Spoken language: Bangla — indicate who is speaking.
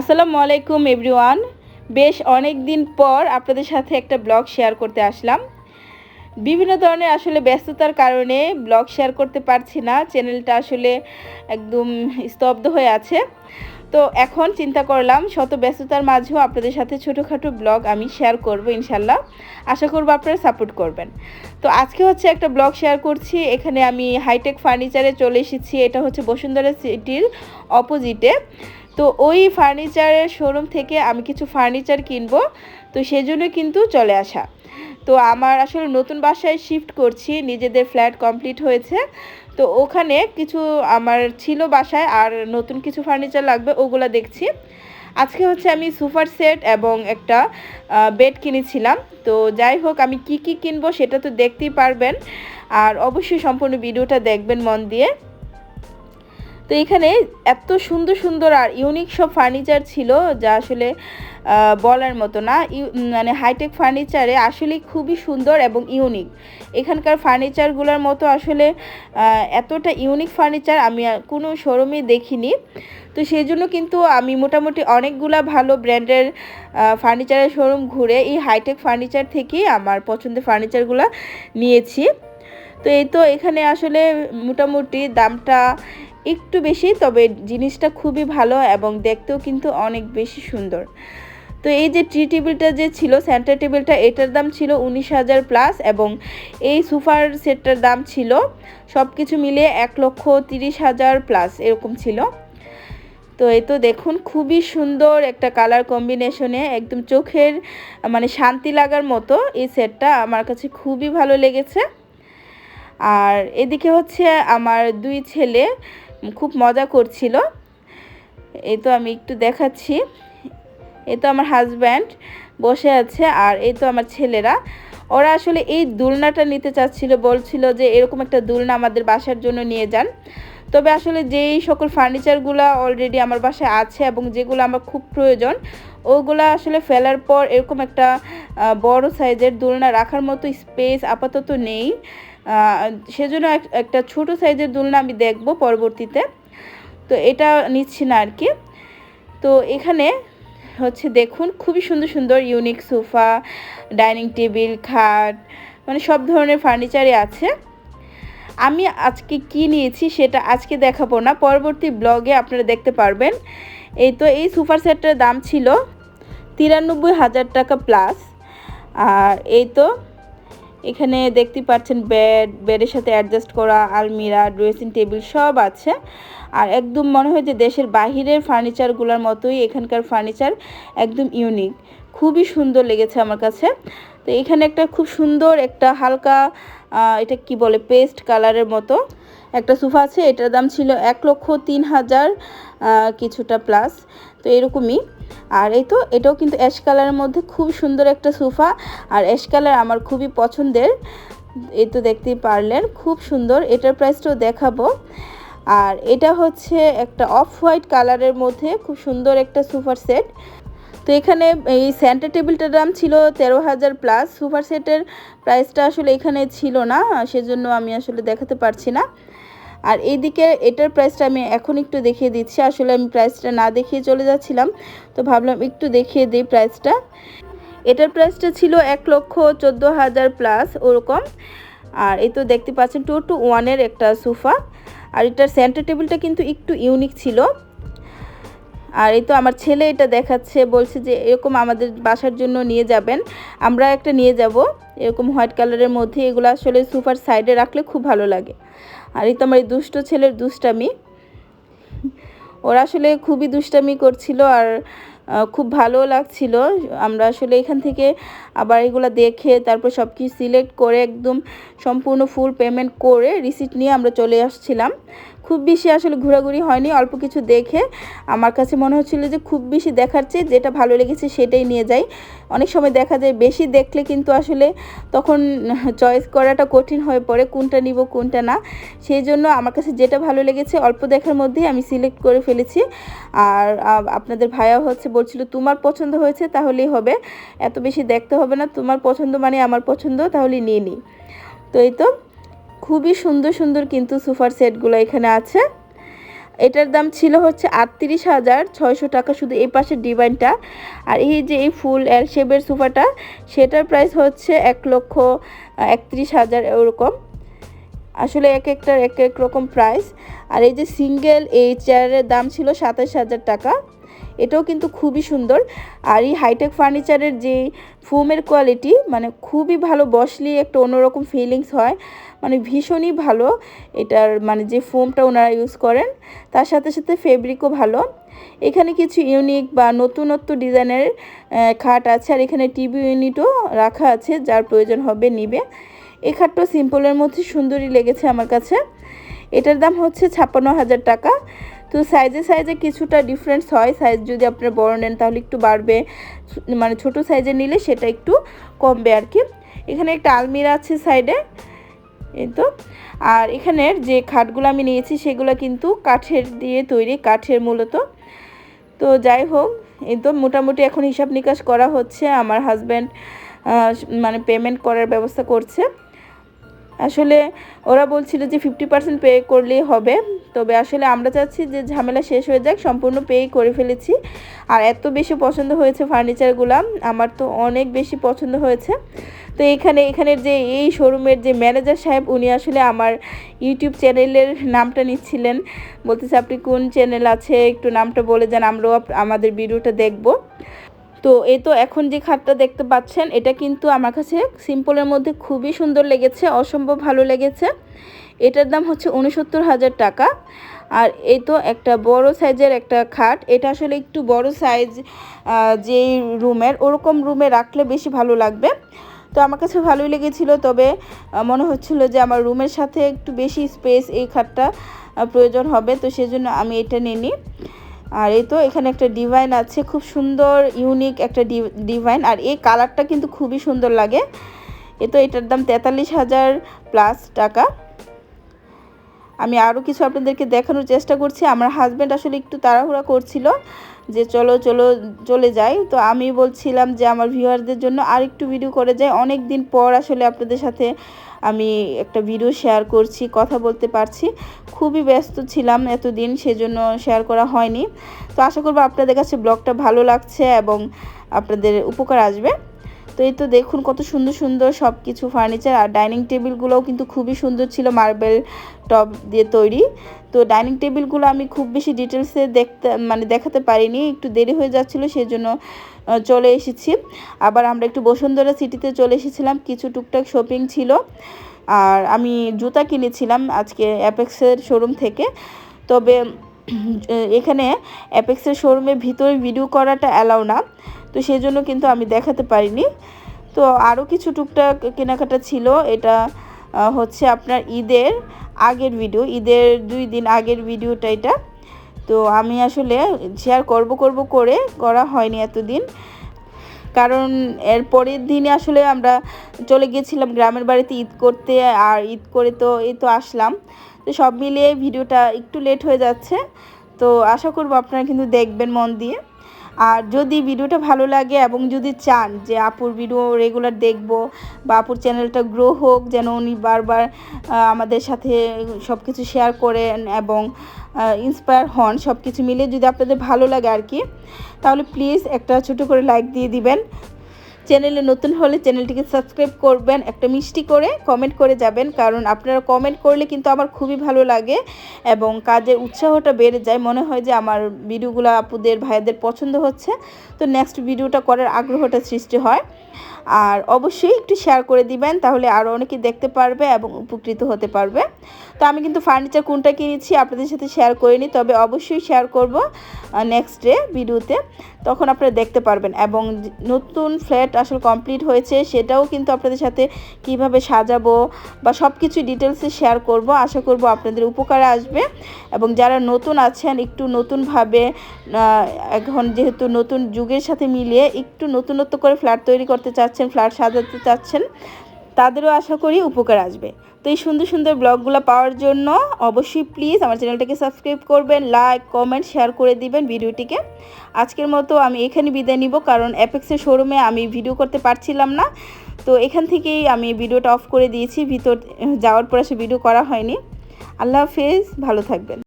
Speaker 1: আসসালামু আলাইকুম, এভরিওয়ান। বেশ অনেক দিন পর আপনাদের সাথে একটা ব্লগ শেয়ার করতে আসলাম। বিভিন্ন ধরনের আসলে ব্যস্ততার কারণে ব্লগ শেয়ার করতে পারছি না। চ্যানেলটা আসলে একদম স্তব্ধ হয়ে আছে। তো এখন চিন্তা করলাম, শত ব্যস্ততার মাঝেও আপনাদের সাথে ছোটোখাটো ব্লগ আমি শেয়ার করব ইনশাল্লাহ। আশা করব আপনারা সাপোর্ট করবেন। তো আজকে হচ্ছে একটা ব্লগ শেয়ার করছি। এখানে আমি হাইটেক ফার্নিচারে চলে এসেছি। এটা হচ্ছে বসুন্ধরা সিটির অপোজিটে। তো ওই ফার্নিচারের শোরুম থেকে আমি কিছু ফার্নিচার কিনবো, তো সেজন্য কিন্তু চলে আসা। তো আমার আসলে নতুন বাসায় শিফট করছি, নিজেদের ফ্ল্যাট কমপ্লিট হয়েছে। তো ওখানে কিছু আমার ছিল বাসায় আর নতুন কিছু ফার্নিচার লাগবে, ওগুলো দেখছি। আজকে হচ্ছে আমি সুপার সেট এবং একটা বেড কিনেছিলাম। তো যাই হোক, আমি কি কি কিনবো সেটা তো দেখতেই পারবেন। আর অবশ্যই সম্পূর্ণ ভিডিওটা দেখবেন মন দিয়ে। তো এখানে এত সুন্দর সুন্দর আর ইউনিক সব ফার্নিচার ছিল যা আসলে বলার মতো না। মানে হাইটেক ফার্নিচারে আসলে খুবই সুন্দর এবং ইউনিক এখানকার ফার্নিচারগুলোর মতো আসলে এতটা ইউনিক ফার্নিচার আমি কোনো শোরুমে দেখিনি। তো সেই জন্য কিন্তু আমি মোটামুটি অনেকগুলা ভালো ব্র্যান্ডের ফার্নিচারের শোরুম ঘুরে এই হাইটেক ফার্নিচার থেকেই আমার পছন্দের ফার্নিচারগুলো নিয়েছি। তো এই তো এখানে আসলে মোটামুটি দামটা একটু বেশি, তবে জিনিসটা খুবই ভালো এবং দেখতেও কিন্তু অনেক বেশি সুন্দর। তো এই যে ট্রি টেবিলটা যে ছিল সেন্টার টেবিলটা এটার দাম ছিল উনিশ হাজার প্লাস এবং এই সুপার সেটটার দাম ছিল সব কিছু মিলিয়ে এক লক্ষ তিরিশ হাজার প্লাস এরকম ছিল। তো এই তো দেখুন, খুবই সুন্দর একটা কালার কম্বিনেশনে একদম চোখের মানে শান্তি লাগার মতো এই সেটটা আমার কাছে খুবই ভালো লেগেছে। আর এদিকে হচ্ছে আমার দুই ছেলে খুব মজা করছিল। এই তো আমি একটু দেখাচ্ছি। এই তো আমার হাজব্যান্ড বসে আছে আর এই তো আমার ছেলেরা। ওরা আসলে এই দুলনাটা নিতে চাচ্ছিল, বলছিল যে এরকম একটা দুলনা আমাদের বাসার জন্য নিয়ে যান। তবে আসলে যেই সকল ফার্নিচারগুলো অলরেডি আমার বাসায় আছে এবং যেগুলো আমার খুব প্রয়োজন, ওগুলো আসলে ফেলার পর এরকম একটা বড় সাইজের দোলনা রাখার মতো স্পেস আপাতত নেই। সেজন্য একটা ছোট সাইজের দোলনা আমি দেখব পরবর্তীতে। তো এটা নিচ্ছি না আর কি। তো এখানে হচ্ছে দেখুন, খুবই সুন্দর সুন্দর ইউনিক সোফা ডাইনিং টেবিল খাট মানে সব ধরনের ফার্নিচারই আছে। আমি আজকে কি নিয়েছি সেটা আজকে দেখাবো না, পরবর্তী ব্লগে আপনারা দেখতে পারবেন। এই তো, এই সুপার সেটটার দাম ছিল তিরানব্বই হাজার টাকা প্লাস আর এই তো এখানে দেখতে পাচ্ছেন বেড বেডের সাথে অ্যাডজাস্ট করা, আলমিরা ড্রেসিং টেবিল সব আছে। আর একদম মনে হয় যে দেশের বাহিরের ফার্নিচারগুলোর মতোই এখানকার ফার্নিচার একদম ইউনিক খুবই সুন্দর লেগেছে আমার কাছে। তো এখানে একটা খুব সুন্দর একটা হালকা এটা কি বলে পেস্ট কালারের মতো একটা সোফা আছে। এটার দাম ছিল এক লক্ষ তিন হাজার কিছুটা প্লাস তো এরকমই। আর এই তো, এটাও কিন্তু অ্যাশ কালারের মধ্যে খুব সুন্দর একটা সোফা। আর অ্যাশ কালার আমার খুবই পছন্দের। এই তো দেখতেই পারলেন, খুব সুন্দর। এটার প্রাইসটাও দেখাবো। আর এটা হচ্ছে একটা অফ হোয়াইট কালারের মধ্যে খুব সুন্দর একটা সুপার সেট। তো এখানে এই সেন্টার টেবিলটার দাম ছিল তেরো হাজার প্লাস সুপার সেটের প্রাইসটা আসলে এখানে ছিল না, সেজন্য আমি আসলে দেখাতে পারছি না। আর এইদিকে এটার প্রাইসটা আমি এখন একটু দেখিয়ে দিচ্ছি। আসলে আমি প্রাইসটা না দেখিয়ে চলে যাচ্ছিলাম, তো ভাবলাম একটু দেখিয়ে দিই প্রাইসটা এটার প্রাইসটা ছিল এক লক্ষ চোদ্দ হাজার প্লাস ওরকম। আর এই তো দেখতে পাচ্ছেন টু টু ওয়ানের একটা সোফা আর এটার সেন্টার টেবিলটা কিন্তু একটু ইউনিক ছিল। আর এই তো আমার ছেলে এটা দেখাচ্ছে, বলছে যে এরকম আমাদের বাসার জন্য নিয়ে যাবেন, আমরা একটা নিয়ে যাব, এরকম হোয়াইট কালারের মধ্যে, এগুলো আসলে সুপার সাইডে রাখলে খুব ভালো লাগে। আর এই তো আমার এই দুষ্ট ছেলের দুষ্টামি, ওরা আসলে খুবই দুষ্টামি করছিল আর খুব ভালো লাগছিল, আমরা আসলে এখান থেকে আবার এগুলো দেখে তারপর সব কিছু সিলেক্ট করে একদম সম্পূর্ণ ফুল পেমেন্ট করে রিসিট নিয়ে আমরা চলে আসছিলাম। খুব বেশি আসলে ঘোরাঘুরি হয়নি, অল্প কিছু দেখে। আমার কাছে মনে হচ্ছিল যে খুব বেশি দেখার চেয়ে যেটা ভালো লেগেছে সেটাই নিয়ে যাই। অনেক সময় দেখা যায় বেশি দেখলে কিন্তু আসলে তখন চয়েস করাটা কঠিন হয়ে পড়ে, কোনটা নিব, কোনটা না। সেই জন্য আমার কাছে যেটা ভালো লেগেছে অল্প দেখার মধ্যেই আমি সিলেক্ট করে ফেলেছি। আর আপনাদের ভাইয়া হচ্ছে বলছিল, তোমার পছন্দ হয়েছে তাহলেই হবে। এত বেশি দেখতে হবে না, তোমার পছন্দ মানে আমার পছন্দ, তাহলে নিয়ে নিই তো এই তো খুবই সুন্দর সুন্দর কিন্তু সোফার সেটগুলো এখানে আছে। এটার দাম ছিল হচ্ছে আটত্রিশ হাজার ছয়শো টাকা শুধু এই পাশের ডিজাইনটা। আর এই যে এই ফুল এল শেপের সোফাটা, সেটার প্রাইস হচ্ছে এক লক্ষ একত্রিশ হাজার এরকম। আসলে এক একটার এক এক রকম প্রাইস। আর এই যে সিঙ্গেল এই চেয়ারের দাম ছিল সাতাশ হাজার টাকা। এটাও কিন্তু খুবই সুন্দর। আর এই হাইটেক ফার্নিচারের যে ফোমের কোয়ালিটি মানে খুবই ভালো বসলে একটা অন্যরকম ফিলিংস হয়। মানে ভীষণই ভালো এটার মানে যে ফোমটা ওনারা ইউজ করেন, তার সাথে সাথে ফেব্রিকও ভালো। এখানে কিছু ইউনিক বা নতুনত্ব ডিজাইনের খাট আছে, আর এখানে টিভি ইউনিটও রাখা আছে, যার প্রয়োজন হবে নিবে। এই খাটটা সিম্পলের মধ্যে সুন্দরই লেগেছে আমার কাছে। এটার দাম হচ্ছে ছাপ্পান্ন হাজার টাকা। তো সাইজে সাইজে কিছুটা ডিফারেন্স হয়। সাইজ যদি আপনারা বড় নেন, তাহলে একটু বাড়বে। মানে ছোট সাইজে নিলে সেটা একটু কমবে আর কি এখানে একটা আলমিরা আছে সাইডে এই তো। আর এখানের যে খাটগুলো আমি নিয়েছি, সেগুলো কিন্তু কাঠের দিয়ে তৈরি, কাঠের মূলত। তো যাই হোক, এই তো মোটামুটি এখন হিসাব নিকাশ করা হচ্ছে। আমার হাজব্যান্ড মানে পেমেন্ট করার ব্যবস্থা করছে। আসলে ওরা বলছিল যে ফিফটি পার্সেন্ট পে করলেই হবে। তবে আসলে আমরা চাচ্ছি যে ঝামেলা শেষ হয়ে যাক, সম্পূর্ণ পেই করে ফেলেছি। আর এত বেশি পছন্দ হয়েছে ফার্নিচারগুলো আমার তো অনেক বেশি পছন্দ হয়েছে। তো এখানে এখানের যে এই শোরুমের যে ম্যানেজার সাহেব, উনি আসলে আমার ইউটিউব চ্যানেলের নামটা নিচ্ছিলেন। বলতেছে, আপনি কোন চ্যানেল আছে? একটু নামটা বলে যান, আমরাও আমাদের ভিডিওটা দেখব। তো এই তো এখন যে খাটটা দেখতে পাচ্ছেন, এটা কিন্তু আমার কাছে সিম্পলের মধ্যে খুবই সুন্দর লেগেছে, অসম্ভব ভালো লেগেছে। এটার দাম হচ্ছে উনসত্তর হাজার টাকা। আর এই তো একটা বড় সাইজের একটা খাট, এটা আসলে একটু বড় সাইজ যেই রুমের, ওরকম রুমে রাখলে বেশি ভালো লাগবে। তো আমার কাছে ভালোই লেগেছিল, তবে মনে হচ্ছিল যে আমার রুমের সাথে একটু বেশি স্পেস এই খাটটা প্রয়োজন হবে, তো সেজন্য আমি এটা নিয়ে নিই আর এই তো এখানে একটা ডিভাইন আছে, খুব সুন্দর ইউনিক একটা ডিভাইন আর এই কালারটা কিন্তু খুবই সুন্দর লাগে। এ তো এটার দাম তেতাল্লিশ হাজার প্লাস টাকা। আমি আরও কিছু আপনাদেরকে দেখানোর চেষ্টা করছি। আমার হাজব্যান্ড আসলে একটু তাড়াহুড়া করছিল যে চলো চলো, চলে যাই। তো আমি বলছিলাম যে আমার ভিউয়ারদের জন্য আর একটু ভিডিও করে যাই। অনেক দিন পর আসলে আপনাদের সাথে আমি একটা ভিডিও শেয়ার করছি, কথা বলতে পারছি। খুবই ব্যস্ত ছিলাম এতদিন, সেজন্য শেয়ার করা হয়নি। তো আশা করব আপনাদের কাছে ব্লগটা ভালো লাগছে এবং আপনাদের উপকার আসবে। তো এই তো দেখুন কত সুন্দর সুন্দর সব কিছু ফার্নিচার আর ডাইনিং টেবিলগুলোও কিন্তু খুবই সুন্দর ছিল মার্বেল টপ দিয়ে তৈরি। তো ডাইনিং টেবিলগুলো আমি খুব বেশি ডিটেলসে দেখতে মানে দেখাতে পারিনি, একটু দেরি হয়ে যাচ্ছিল সেই জন্য চলে এসেছি। আবার আমরা একটু বসুন্ধরা সিটিতে চলে এসেছিলাম, কিছু টুকটাক শপিং ছিল। আর আমি জুতা কিনেছিলাম আজকে অ্যাপেক্সের শোরুম থেকে। তবে এখানে অ্যাপেক্সের শোরুমের ভিতরে ভিডিও করাটা অ্যালাউ না। তো সেই জন্য কিন্তু আমি দেখাতে পারিনি। তো আরও কিছু টুকটাক কেনাকাটা ছিল। এটা হচ্ছে আপনার ঈদের আগের ভিডিও ঈদের দুই দিন আগের ভিডিওটা এটা। তো আমি আসলে শেয়ার করব করব করে করা হয়নি এতদিন। কারণ এর পরের দিনে আসলে আমরা চলে গিয়েছিলাম গ্রামের বাড়িতে ঈদ করতে, আর ঈদ করে তো এই তো আসলাম। তো সব মিলিয়ে ভিডিওটা একটু লেট হয়ে যাচ্ছে। তো আশা করব আপনারা কিন্তু দেখবেন মন দিয়ে। আর যদি ভিডিওটা ভালো লাগে এবং যদি চান যে আপুর ভিডিও রেগুলার দেখব বা আপুর চ্যানেলটা গ্রো হোক, যেন উনি বারবার আমাদের সাথে সব কিছু শেয়ার করেন এবং ইন্সপায়ার হন সব কিছু মিলে যদি আপনাদের ভালো লাগে আর কি, তাহলে প্লিজ একটা ছোটো করে লাইক দিয়ে দিবেন। চ্যানেলে নতুন হলে চ্যানেলটিকে সাবস্ক্রাইব করবেন, একটা মিষ্টি করে কমেন্ট করে যাবেন, কারণ আপনারা কমেন্ট করলে কিন্তু আমার খুবই ভালো লাগে এবং কাজের উৎসাহটা বেড়ে যায়। মনে হয় যে আমার ভিডিওগুলো আপুদের ভাইদের পছন্দ হচ্ছে। তো নেক্সট ভিডিওটা করার আগ্রহটা সৃষ্টি হয়। আর অবশ্যই একটু শেয়ার করে দিবেন, তাহলে আরও অনেকে দেখতে পারবে এবং উপকৃত হতে পারবে। তো আমি কিন্তু ফার্নিচার কোনটা কিনেছি আপনাদের সাথে শেয়ার করিনি, তবে অবশ্যই শেয়ার করব নেক্সট ডে ভিডিওতে। তখন আপনারা দেখতে পারবেন। এবং নতুন ফ্ল্যাট আসলে কমপ্লিট হয়েছে, সেটাও কিন্তু আপনাদের সাথে কীভাবে সাজাবো বা সব কিছু ডিটেলসে শেয়ার করব। আশা করব আপনাদের উপকারে আসবে। এবং যারা নতুন আছেন, একটু নতুনভাবে এখন যেহেতু নতুন যুগের সাথে মিলিয়ে একটু নতুনত্ব করে ফ্ল্যাট তৈরি করতে চাচ্ছেন ফ্ল্যাট সাজাতে চাচ্ছেন তাদেরও আশা করি উপকার আসবে। তো এই সুন্দর সুন্দর ব্লগগুলো পাওয়ার জন্য অবশ্যই প্লিজ আমার চ্যানেলটাকে সাবস্ক্রাইব করবেন লাইক কমেন্ট শেয়ার করে দিবেন ভিডিওটিকে। আজকের মতো আমি এখানে বিদায় নিব কারণ অ্যাপেক্সের শোরুমে আমি ভিডিও করতে পারছিলাম না। তো এখান থেকেই আমি ভিডিওটা অফ করে দিয়েছি, ভিতর, যাওয়ার পর সে ভিডিও করা হয়নি। আল্লাহ হাফেজ, ভালো থাকবেন।